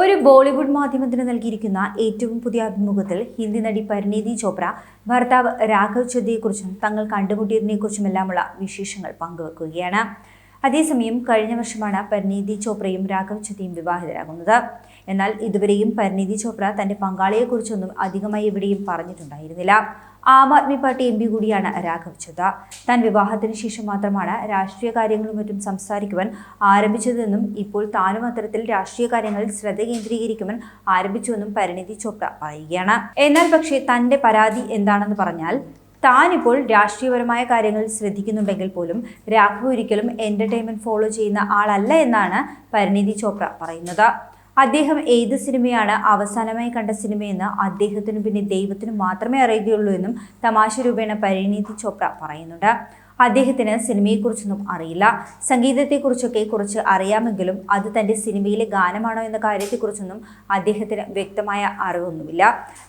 ഒരു ബോളിവുഡ് മാധ്യമത്തിന് നൽകിയിരിക്കുന്ന ഏറ്റവും പുതിയ അഭിമുഖത്തിൽ ഹിന്ദി നടി പരിണീതി ചോപ്ര ഭർത്താവ് രാഘവ് ചദ്ദയെക്കുറിച്ചും തങ്ങൾ കണ്ടുമുട്ടിയതിനെക്കുറിച്ചുമെല്ലാമുള്ള വിശേഷങ്ങൾ പങ്കുവെക്കുകയാണ്. അതേസമയം കഴിഞ്ഞ വർഷമാണ് പരിനീതി ചോപ്രയും രാഘവ് ചദ്ദയും വിവാഹിതരാകുന്നത്. എന്നാൽ ഇതുവരെയും പരിനീതി ചോപ്ര തന്റെ പങ്കാളിയെക്കുറിച്ചൊന്നും അധികമായി എവിടെയും പറഞ്ഞിട്ടുണ്ടായിരുന്നില്ല. Aam Aadmi party M P കൂടിയാണ് രാഘവ് ചുത താൻ വിവാഹത്തിന് ശേഷം മാത്രമാണ് രാഷ്ട്രീയ കാര്യങ്ങളും മറ്റും സംസാരിക്കുവാൻ ആരംഭിച്ചതെന്നും ഇപ്പോൾ താനും അത്തരത്തിൽ രാഷ്ട്രീയ കാര്യങ്ങളിൽ ശ്രദ്ധ കേന്ദ്രീകരിക്കുവാൻ ആരംഭിച്ചുവെന്നും പരിണിതി ചോപ്ര പറയുകയാണ്. എന്നാൽ പക്ഷേ തന്റെ പരാതി എന്താണെന്ന് പറഞ്ഞാൽ താനിപ്പോൾ രാഷ്ട്രീയപരമായ കാര്യങ്ങളിൽ ശ്രദ്ധിക്കുന്നുണ്ടെങ്കിൽ പോലും രാഘവ് ഒരിക്കലും എന്റർടൈൻമെന്റ് ഫോളോ ചെയ്യുന്ന ആളല്ല എന്നാണ് പരിണിതി ചോപ്ര പറയുന്നത്. അദ്ദേഹം ഏത് സിനിമയാണ് അവസാനമായി കണ്ട സിനിമയെന്ന് അദ്ദേഹത്തിനും പിന്നെ ദൈവത്തിനും മാത്രമേ അറിയുകയുള്ളൂ എന്നും തമാശ രൂപേണ പരിണീതി ചോപ്ര പറയുന്നുണ്ട്. അദ്ദേഹത്തിന് സിനിമയെക്കുറിച്ചൊന്നും അറിയില്ല. സംഗീതത്തെക്കുറിച്ചൊക്കെ കുറച്ച് അറിയാമെങ്കിലും അത് തന്റെ സിനിമയിലെ ഗാനമാണോ എന്ന കാര്യത്തെക്കുറിച്ചൊന്നും അദ്ദേഹത്തിന് വ്യക്തമായ അറിവൊന്നുമില്ല.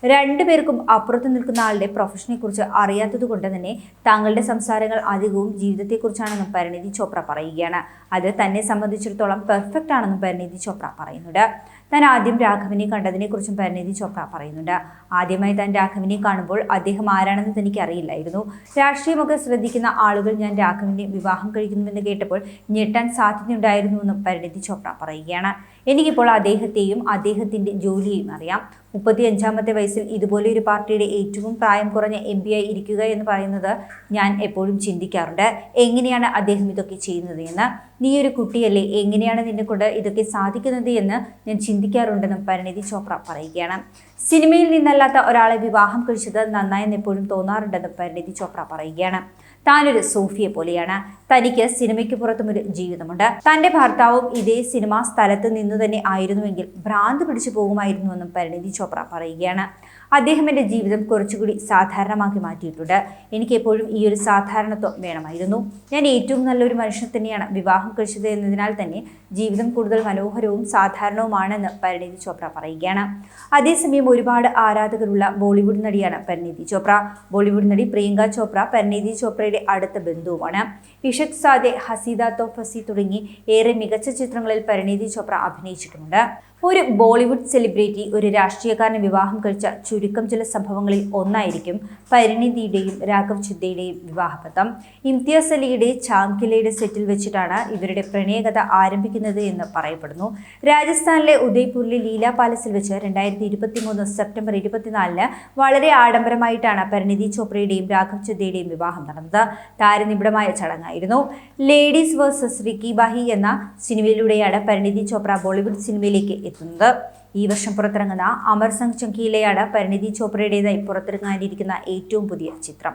രണ്ടുപേർക്കും അപ്പുറത്ത് നിൽക്കുന്ന ആളുടെ പ്രൊഫഷനെക്കുറിച്ച് അറിയാത്തത് കൊണ്ട് തന്നെ താങ്കളുടെ സംസാരങ്ങൾ അധികവും ജീവിതത്തെക്കുറിച്ചാണെന്നും പരിണിതി ചോപ്ര പറയുകയാണ്. അത് തന്നെ സംബന്ധിച്ചിടത്തോളം പെർഫെക്റ്റ് ആണെന്നും പരിണിതി ചോപ്ര പറയുന്നുണ്ട്. താൻ ആദ്യം രാഘവിനെ കണ്ടതിനെക്കുറിച്ചും പരിണിതി ചോപ്ര പറയുന്നുണ്ട്. ആദ്യമായി താൻ രാഘവിനെ കാണുമ്പോൾ അദ്ദേഹം ആരാണെന്ന് തനിക്ക് അറിയില്ലായിരുന്നു. രാഷ്ട്രീയമൊക്കെ ശ്രദ്ധിക്കുന്ന ആളുകൾ ഞാൻ രാഘവിനെ വിവാഹം കഴിക്കുന്നുവെന്ന് കേട്ടപ്പോൾ ഞെട്ടാൻ സാധ്യതയുണ്ടായിരുന്നുവെന്നും പരിണിതി ചോപ്ര പറയുകയാണ്. എനിക്കിപ്പോൾ അദ്ദേഹത്തെയും അദ്ദേഹത്തിന്റെ ജോലിയെയും അറിയാം. മുപ്പത്തി അഞ്ചാമത്തെ വയസ്സിൽ ഇതുപോലെ ഒരു പാർട്ടിയുടെ ഏറ്റവും പ്രായം കുറഞ്ഞ എം ആയി ഇരിക്കുക എന്ന് പറയുന്നത് ഞാൻ എപ്പോഴും ചിന്തിക്കാറുണ്ട്. എങ്ങനെയാണ് അദ്ദേഹം ഇതൊക്കെ ചെയ്യുന്നത് എന്ന്? നീ ഒരു കുട്ടിയല്ലേ എങ്ങനെയാണ് നിന്നെ കൊണ്ട് ഇതൊക്കെ സാധിക്കുന്നത് എന്ന് ഞാൻ ചിന്തിക്കാറുണ്ടെന്നും പരിണിതി ചോപ്ര പറയുകയാണ്. സിനിമയിൽ നിന്നല്ലാത്ത ഒരാളെ വിവാഹം കഴിച്ചത് നന്നായെന്ന് എപ്പോഴും തോന്നാറുണ്ടെന്നും പരിണിതി ചോപ്ര പറയുകയാണ്. താനൊരു സൂഫിയെ പോലെയാണ്. തനിക്ക് സിനിമയ്ക്ക് പുറത്തും ഒരു ജീവിതമുണ്ട്. തന്റെ ഭർത്താവും ഇതേ സിനിമാ സ്ഥലത്ത് നിന്നു തന്നെ ആയിരുന്നുവെങ്കിൽ ഭ്രാന്ത് പിടിച്ചു പോകുമായിരുന്നുവെന്നും പരിണിതി ചോപ്ര പറയുകയാണ്. അദ്ദേഹം എന്റെ ജീവിതം കുറച്ചുകൂടി സാധാരണമാക്കി മാറ്റിയിട്ടുണ്ട്. എനിക്ക് എപ്പോഴും ഈ ഒരു സാധാരണത്വം വേണമായിരുന്നു. ഞാൻ ഏറ്റവും നല്ലൊരു മനുഷ്യൻ തന്നെയാണ്. വിവാഹം കഴിച്ചത് എന്നതിനാൽ തന്നെ ജീവിതം കൂടുതൽ മനോഹരവും സാധാരണവുമാണെന്ന് പരിണിതി ചോപ്ര പറയുകയാണ്. അതേസമയം ഒരുപാട് ആരാധകരുള്ള ബോളിവുഡ് നടിയാണ് പരിണിതി ചോപ്ര. ബോളിവുഡ് നടി പ്രിയങ്ക ചോപ്ര പരിണിതി ചോപ്രയുടെ അടുത്ത ബന്ധുവാണ് ഇഷക് സാദെ ഹസീദ തോഫസി തുടങ്ങി ഏറെ മികച്ച ചിത്രങ്ങളിൽ പരിണിതി ചോപ്ര അഭിനയിച്ചിട്ടുമുണ്ട്. ഒരു ബോളിവുഡ് സെലിബ്രിറ്റി ഒരു രാഷ്ട്രീയക്കാരനെ വിവാഹം കഴിച്ച ചുരുക്കം ചില സംഭവങ്ങളിൽ ഒന്നായിരിക്കും പരിണിതിയുടെയും രാഘവ് ചിദ്ദയുടെയും വിവാഹബന്ധം. ഇംതിയാസ് അലിയുടെ ചാങ്കിലയുടെ സെറ്റിൽ വെച്ചിട്ടാണ് ഇവരുടെ പ്രണയകഥ ആരംഭിക്കുന്നത് എന്ന് പറയപ്പെടുന്നു. രാജസ്ഥാനിലെ ഉദയ്പൂരിലെ ലീല പാലസിൽ വെച്ച് രണ്ടായിരത്തി ഇരുപത്തി മൂന്ന് സെപ്റ്റംബർ ഇരുപത്തിനാലിന് വളരെ ആഡംബരമായിട്ടാണ് പരിണിതി ചോപ്രയുടെയും രാഘവ് ചിദ്ദയുടെയും വിവാഹം നടന്നത്. താരനിബിഡമായ ചടങ്ങായിരുന്നു. ലേഡീസ് വേഴ്സസ് റിക്കി ബാഹി എന്ന സിനിമയിലൂടെയാണ് പരിണിതി ചോപ്ര ബോളിവുഡ് സിനിമയിലേക്ക് എത്തുന്നത് ഈ വർഷം പുറത്തിറങ്ങുന്ന അമർ സംഘ് ചങ്കിയിലെയാണ് പരിണിതി ചോപ്രയുടേതായി പുറത്തിറങ്ങാനിരിക്കുന്ന ഏറ്റവും പുതിയ ചിത്രം.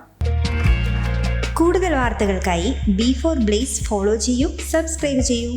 കൂടുതൽ വാർത്തകൾക്കായി ബി ഫോർ ബ്ലേസ് ഫോളോ ചെയ്യൂ സബ്സ്ക്രൈബ് ചെയ്യൂ.